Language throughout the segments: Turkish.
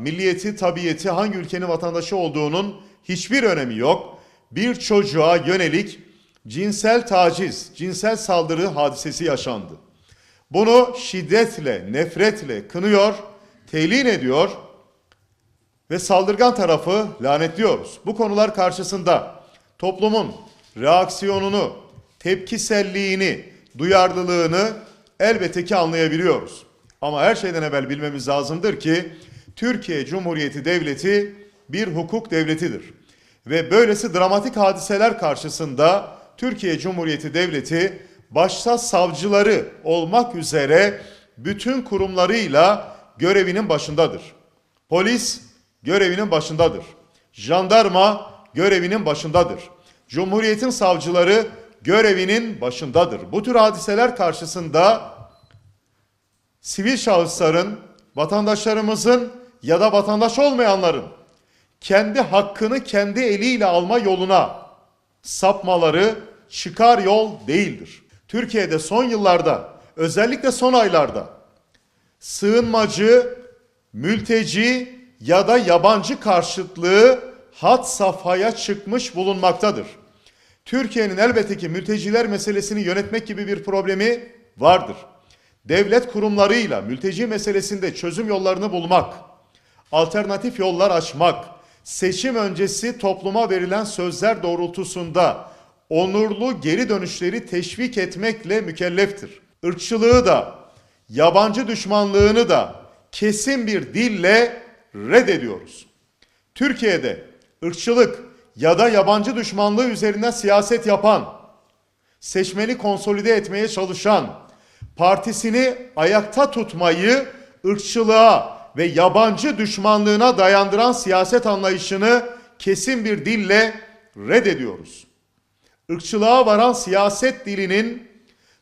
milliyeti, tabiyeti, hangi ülkenin vatandaşı olduğunun hiçbir önemi yok. Bir çocuğa yönelik cinsel taciz, cinsel saldırı hadisesi yaşandı. Bunu şiddetle, nefretle kınıyor, telin ediyor ve saldırgan tarafı lanetliyoruz. Bu konular karşısında toplumun reaksiyonunu, tepkiselliğini, duyarlılığını elbette ki anlayabiliyoruz. Ama her şeyden evvel bilmemiz lazımdır ki Türkiye Cumhuriyeti Devleti bir hukuk devletidir. Ve böylesi dramatik hadiseler karşısında Türkiye Cumhuriyeti Devleti başta savcıları olmak üzere bütün kurumlarıyla görevinin başındadır. Polis görevinin başındadır. Jandarma görevinin başındadır. Cumhuriyetin savcıları görevinin başındadır. Bu tür hadiseler karşısında sivil şahısların, vatandaşlarımızın ya da vatandaş olmayanların kendi hakkını kendi eliyle alma yoluna sapmaları çıkar yol değildir. Türkiye'de son yıllarda, özellikle son aylarda sığınmacı, mülteci ya da yabancı karşıtlığı hat safhaya çıkmış bulunmaktadır. Türkiye'nin elbette ki mülteciler meselesini yönetmek gibi bir problemi vardır. Devlet kurumlarıyla mülteci meselesinde çözüm yollarını bulmak, alternatif yollar açmak, seçim öncesi topluma verilen sözler doğrultusunda onurlu geri dönüşleri teşvik etmekle mükelleftir. Irkçılığı da, yabancı düşmanlığını da kesin bir dille reddediyoruz. Türkiye'de ırkçılık ya da yabancı düşmanlığı üzerinden siyaset yapan, seçmeni konsolide etmeye çalışan, partisini ayakta tutmayı ırkçılığa ve yabancı düşmanlığına dayandıran siyaset anlayışını kesin bir dille reddediyoruz. Irkçılığa varan siyaset dilinin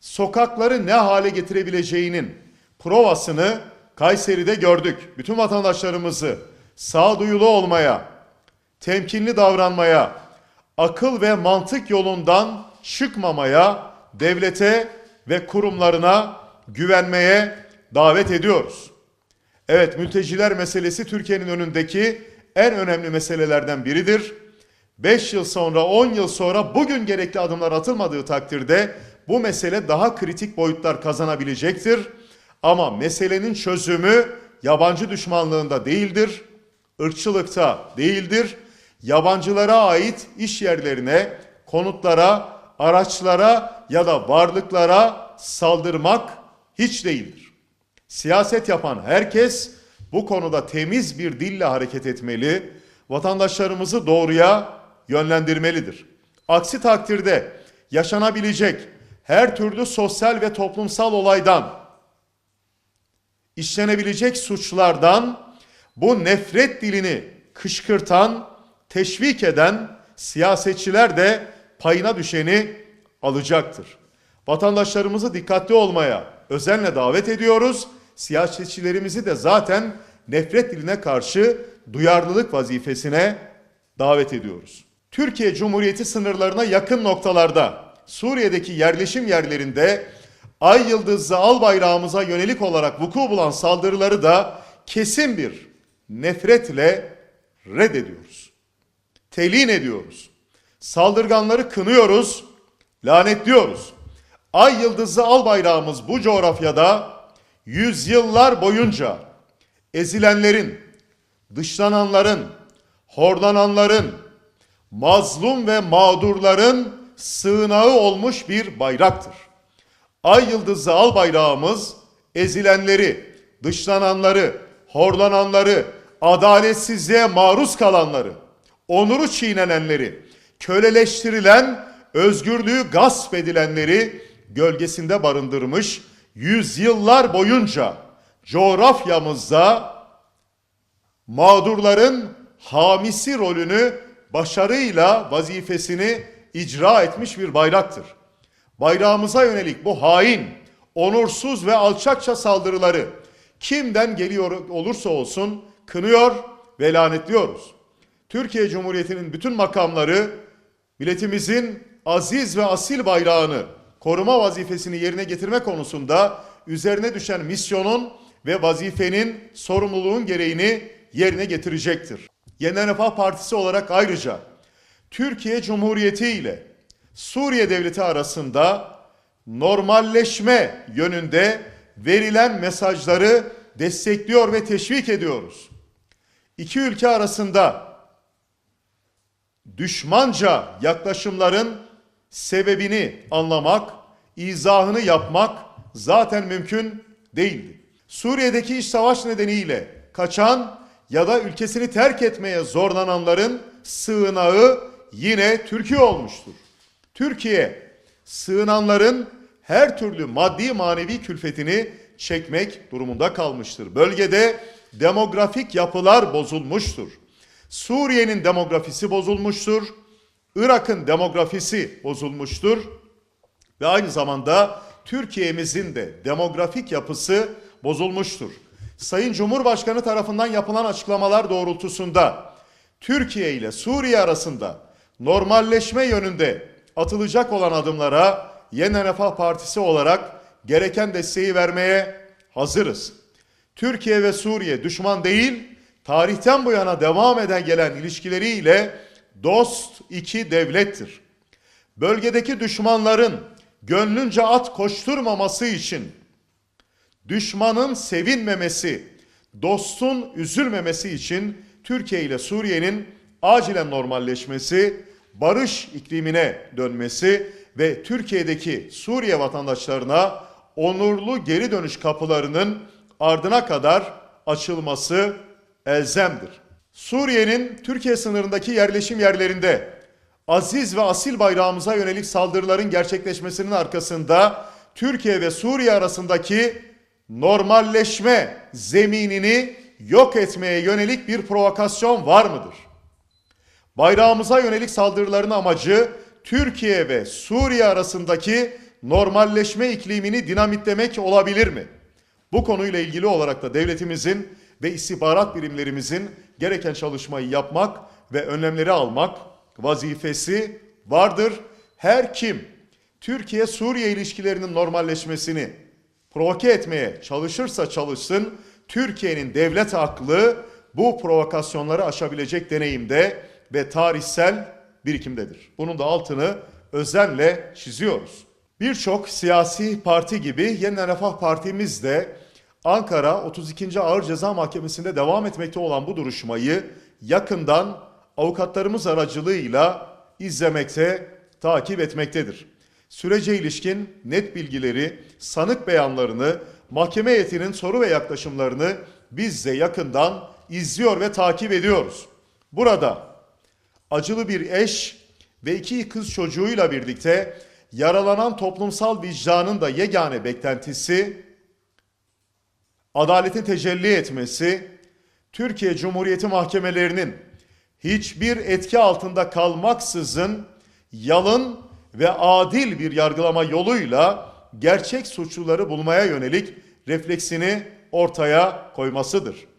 sokakları ne hale getirebileceğinin provasını Kayseri'de gördük. Bütün vatandaşlarımızı sağduyulu olmaya, temkinli davranmaya, akıl ve mantık yolundan çıkmamaya, devlete ve kurumlarına güvenmeye davet ediyoruz. Evet mülteciler meselesi Türkiye'nin önündeki en önemli meselelerden biridir. 5 yıl sonra 10 yıl sonra bugün gerekli adımlar atılmadığı takdirde bu mesele daha kritik boyutlar kazanabilecektir. Ama meselenin çözümü yabancı düşmanlığında değildir, ırkçılıkta değildir. Yabancılara ait iş yerlerine, konutlara, araçlara ya da varlıklara saldırmak hiç değildir. Siyaset yapan herkes bu konuda temiz bir dille hareket etmeli, vatandaşlarımızı doğruya yönlendirmelidir. Aksi takdirde yaşanabilecek her türlü sosyal ve toplumsal olaydan, işlenebilecek suçlardan bu nefret dilini kışkırtan, teşvik eden siyasetçiler de payına düşeni alacaktır. Vatandaşlarımızı dikkatli olmaya özenle davet ediyoruz. Siyasetçilerimizi de zaten nefret diline karşı duyarlılık vazifesine davet ediyoruz. Türkiye Cumhuriyeti sınırlarına yakın noktalarda Suriye'deki yerleşim yerlerinde ay yıldızlı al bayrağımıza yönelik olarak vuku bulan saldırıları da kesin bir nefretle reddediyoruz. Telin ediyoruz. Saldırganları kınıyoruz, lanetliyoruz. Ay yıldızlı al bayrağımız bu coğrafyada yüzyıllar boyunca ezilenlerin, dışlananların, horlananların, mazlum ve mağdurların sığınağı olmuş bir bayraktır. Ay yıldızlı al bayrağımız ezilenleri, dışlananları, horlananları, adaletsizliğe maruz kalanları, onuru çiğnenenleri, köleleştirilen, özgürlüğü gasp edilenleri gölgesinde barındırmış yüzyıllar boyunca coğrafyamızda mağdurların hamisi rolünü başarıyla vazifesini icra etmiş bir bayraktır. Bayrağımıza yönelik bu hain, onursuz ve alçakça saldırıları kimden geliyor olursa olsun kınıyor ve lanetliyoruz. Türkiye Cumhuriyeti'nin bütün makamları milletimizin aziz ve asil bayrağını koruma vazifesini yerine getirme konusunda üzerine düşen misyonun ve vazifenin sorumluluğun gereğini yerine getirecektir. Yeniden Refah Partisi olarak ayrıca Türkiye Cumhuriyeti ile Suriye Devleti arasında normalleşme yönünde verilen mesajları destekliyor ve teşvik ediyoruz. İki ülke arasında düşmanca yaklaşımların sebebini anlamak, izahını yapmak zaten mümkün değildi. Suriye'deki iç savaş nedeniyle kaçan ya da ülkesini terk etmeye zorlananların sığınağı yine Türkiye olmuştur. Türkiye sığınanların her türlü maddi manevi külfetini çekmek durumunda kalmıştır. Bölgede demografik yapılar bozulmuştur. Suriye'nin demografisi bozulmuştur. Irak'ın demografisi bozulmuştur. Ve aynı zamanda Türkiye'mizin de demografik yapısı bozulmuştur. Sayın Cumhurbaşkanı tarafından yapılan açıklamalar doğrultusunda Türkiye ile Suriye arasında normalleşme yönünde atılacak olan adımlara Yeniden Refah Partisi olarak gereken desteği vermeye hazırız. Türkiye ve Suriye düşman değil, tarihten bu yana devam eden gelen ilişkileriyle dost iki devlettir. Bölgedeki düşmanların gönlünce at koşturmaması için düşmanın sevinmemesi, dostun üzülmemesi için Türkiye ile Suriye'nin acilen normalleşmesi, barış iklimine dönmesi ve Türkiye'deki Suriye vatandaşlarına onurlu geri dönüş kapılarının ardına kadar açılması elzemdir. Suriye'nin Türkiye sınırındaki yerleşim yerlerinde aziz ve asil bayrağımıza yönelik saldırıların gerçekleşmesinin arkasında Türkiye ve Suriye arasındaki normalleşme zeminini yok etmeye yönelik bir provokasyon var mıdır? Bayrağımıza yönelik saldırıların amacı Türkiye ve Suriye arasındaki normalleşme iklimini dinamitlemek olabilir mi? Bu konuyla ilgili olarak da devletimizin ve istihbarat birimlerimizin gereken çalışmayı yapmak ve önlemleri almak vazifesi vardır. Her kim Türkiye-Suriye ilişkilerinin normalleşmesini provoke etmeye çalışırsa çalışsın, Türkiye'nin devlet aklı bu provokasyonları aşabilecek deneyimde ve tarihsel birikimdedir. Bunun da altını özenle çiziyoruz. Birçok siyasi parti gibi Yeniden Refah Partimiz de Ankara 32. Ağır Ceza Mahkemesi'nde devam etmekte olan bu duruşmayı yakından avukatlarımız aracılığıyla izlemekte, takip etmektedir. Sürece ilişkin net bilgileri, sanık beyanlarını, mahkeme heyetinin soru ve yaklaşımlarını biz de yakından izliyor ve takip ediyoruz. Burada acılı bir eş ve iki kız çocuğuyla birlikte yaralanan toplumsal vicdanın da yegane beklentisi adaletin tecelli etmesi, Türkiye Cumhuriyeti mahkemelerinin hiçbir etki altında kalmaksızın yalın ve adil bir yargılama yoluyla gerçek suçluları bulmaya yönelik refleksini ortaya koymasıdır.